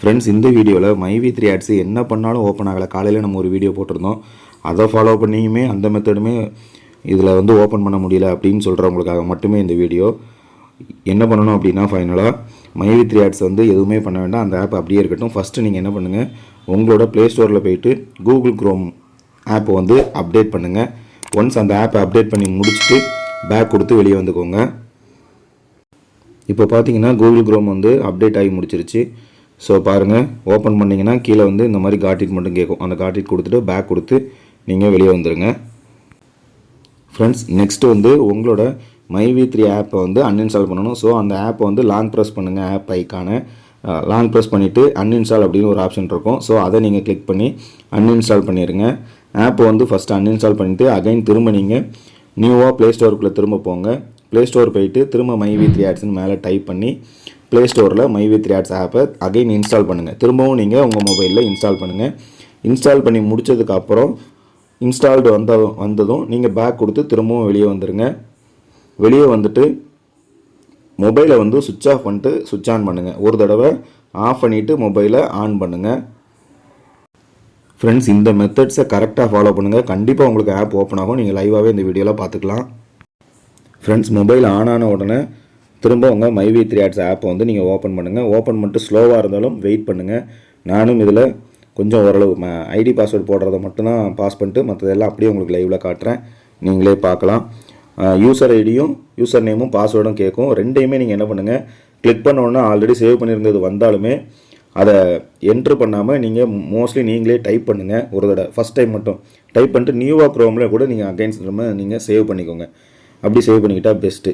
Friends இந்த வீடியோவில் மைவி த்ரீ ஆட்ஸ் என்ன பண்ணாலும் ஓப்பன் ஆகலை. காலையில் நம்ம ஒரு வீடியோ போட்டிருந்தோம். அதை ஃபாலோ பண்ணியுமே அந்த மெத்தடுமே இதில் வந்து ஓப்பன் பண்ண முடியல அப்படின்னு சொல்கிறவங்களுக்காக மட்டுமே இந்த வீடியோ. என்ன பண்ணணும் அப்படின்னா ஃபைனலாக மைவி த்ரீ ஆட்ஸ் வந்து எதுவுமே பண்ண வேண்டாம். அந்த ஆப் அப்படியே இருக்கட்டும். ஃபஸ்ட்டு நீங்கள் என்ன பண்ணுங்கள் உங்களோட ப்ளே ஸ்டோரில் போயிட்டு கூகுள் க்ரோம் ஆப்பை வந்து அப்டேட் பண்ணுங்கள் ஒன்ஸ் அந்த ஆப்பை அப்டேட் பண்ணி முடிச்சுட்டு பேக் கொடுத்து வெளியே வந்துக்கோங்க. இப்போ பார்த்தீங்கன்னா கூகுள் க்ரோம் வந்து அப்டேட் ஆகி முடிச்சிருச்சு. ஸோ பாருங்கள் ஓப்பன் பண்ணிங்கன்னா கீழே வந்து இந்த மாதிரி காட்டிட் மட்டும் கேட்கும். அந்த காட்டிட் கொடுத்துட்டு பேக் கொடுத்து நீங்கள் வெளியே வந்துடுங்க ஃப்ரெண்ட்ஸ் நெக்ஸ்ட்டு வந்து உங்களோட மைவி த்ரீ ஆப்பை வந்து அன்இன்ஸ்டால் பண்ணணும். ஸோ அந்த ஆப்பை வந்து லாங் ப்ரெஸ் பண்ணுங்கள் ஆப் ஐக்கான லாங் ப்ரெஸ் பண்ணிவிட்டு அன்இன்ஸ்டால் அப்படின்னு ஒரு ஆப்ஷன் இருக்கும். ஸோ அதை நீங்கள் கிளிக் பண்ணி அன்இன்ஸ்டால் பண்ணிடுங்க ஆப்பை வந்து ஃபஸ்ட்டு அன்இன்ஸ்டால் பண்ணிவிட்டு அகைன் திரும்ப நீங்கள் நியூவாக ப்ளே ஸ்டோருக்குள்ளே திரும்ப போங்க. ப்ளே ஸ்டோர் போயிட்டு திரும்ப மைவி த்ரீ ஆட்ஸ்னு மேலே டைப் பண்ணி ப்ளே ஸ்டோரில் மைவி த்ரீ ஆட்ஸ் ஆப்பை அகைன் இன்ஸ்டால் பண்ணுங்கள் திரும்பவும் நீங்கள் உங்கள் மொபைலில் இன்ஸ்டால் பண்ணுங்கள் இன்ஸ்டால் பண்ணி முடிச்சதுக்கப்புறம் இன்ஸ்டால்டு வந்த வந்ததும் நீங்கள் பேக் கொடுத்து திரும்பவும் வெளியே வந்துடுங்க வெளியே வந்துட்டு மொபைலை வந்து சுவிட்ச் ஆஃப் பண்ணிட்டு சுவிட்ச் ஆன் பண்ணுங்கள் ஒரு தடவை ஆஃப் பண்ணிவிட்டு மொபைலை ஆன் பண்ணுங்கள் ஃப்ரெண்ட்ஸ் இந்த மெத்தட்ஸை கரெக்டாக ஃபாலோ பண்ணுங்கள் கண்டிப்பாக உங்களுக்கு ஆப் ஓப்பன் ஆகும். நீங்கள் லைவாகவே இந்த வீடியோவில் பார்த்துக்கலாம். ஃப்ரெண்ட்ஸ் மொபைல் ஆன் ஆன உடனே திரும்ப உங்கள் மைவி த்ரீ ஆட்ஸ் ஆப்பை வந்து நீங்கள் ஓப்பன் பண்ணுங்கள் ஓப்பன் பண்ணிட்டு ஸ்லோவாக இருந்தாலும் வெயிட் பண்ணுங்கள் நானும் இதில் கொஞ்சம் ஓரளவு ஐடி பாஸ்வேர்டு போடுறத மட்டும்தான் பாஸ் பண்ணிட்டு மற்றதெல்லாம் அப்படியே உங்களுக்கு லைவில் காட்டுறேன். நீங்களே பார்க்கலாம். யூசர் ஐடியும் யூசர் நேமும் பாஸ்வேர்டும் கேட்கும். ரெண்டையுமே நீங்கள் என்ன பண்ணுங்கள் கிளிக் பண்ண உடனே ஆல்ரெடி சேவ் பண்ணியிருந்தது வந்தாலுமே அதை என்ட்ரு பண்ணாமல் நீங்கள் மோஸ்ட்லி நீங்களே டைப் பண்ணுங்கள் ஒரு தடவை ஃபஸ்ட் டைம் மட்டும். டைப் பண்ணிட்டு நியூவாக க்ரோமில் கூட நீங்கள் அகைன்ஸ்ட் நீங்கள் சேவ் பண்ணிக்கோங்க. அப்படி சேவ் பண்ணிக்கிட்டால் பெஸ்ட்டு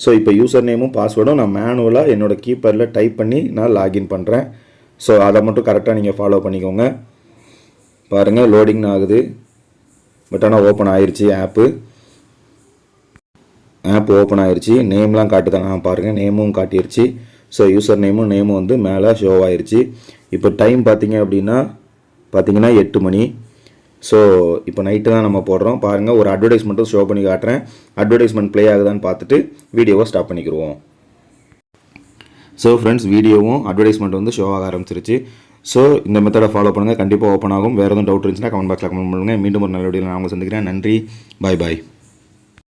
ஸோ இப்போ யூசர் நேமும் பாஸ்வேர்டும் நான் மேனுவலாக என்னோட கீப்பரில் டைப் பண்ணி நான் லாகின் பண்ணுறேன் ஸோ அதை மட்டும் கரெக்டாக நீங்கள் ஃபாலோ பண்ணிக்கோங்க. பாருங்கள் லோடிங் ஆகுது. பட் ஆனால் ஓப்பன் ஆயிடுச்சு ஆப்பு ஆப் ஓப்பன் ஆயிடுச்சு நேம்லாம் காட்டுதாங்க பாருங்கள் நேமும் காட்டிருச்சு. ஸோ யூசர் நேமும் நேமும் வந்து மேலே ஷோ ஆயிடுச்சு இப்போ டைம் பார்த்தீங்க அப்படின்னா பார்த்தீங்கன்னா எட்டு மணி. ஸோ இப்போ நைட்டு தான் நம்ம போடுறோம். பாருங்கள் ஒரு அட்வர்டைஸ்மெண்ட்டும் ஷோ பண்ணி காட்டுறேன். அட்வர்டைஸ்மெண்ட் ப்ளே ஆகுதான்னு பார்த்துட்டு வீடியோவை ஸ்டாப் பண்ணிக்கிடுவோம் ஸோ ஃப்ரெண்ட்ஸ் வீடியோவும் அட்வர்டைஸ்மெண்ட் வந்து ஷோ ஆக ஆரம்பிச்சிருச்சு. ஸோ இந்த மெத்தடை ஃபாலோ பண்ணுங்கள் கண்டிப்பாக ஓப்பன் ஆகும். வேறு எதுவும் டவுட் இருந்துச்சுன்னா கமெண்ட் பாக்ஸில் கமெண்ட் பண்ணுங்கள் மீண்டும் ஒரு நல்ல வீடியோ நான் உங்களை சந்திக்கிறேன். நன்றி. பாய் பாய்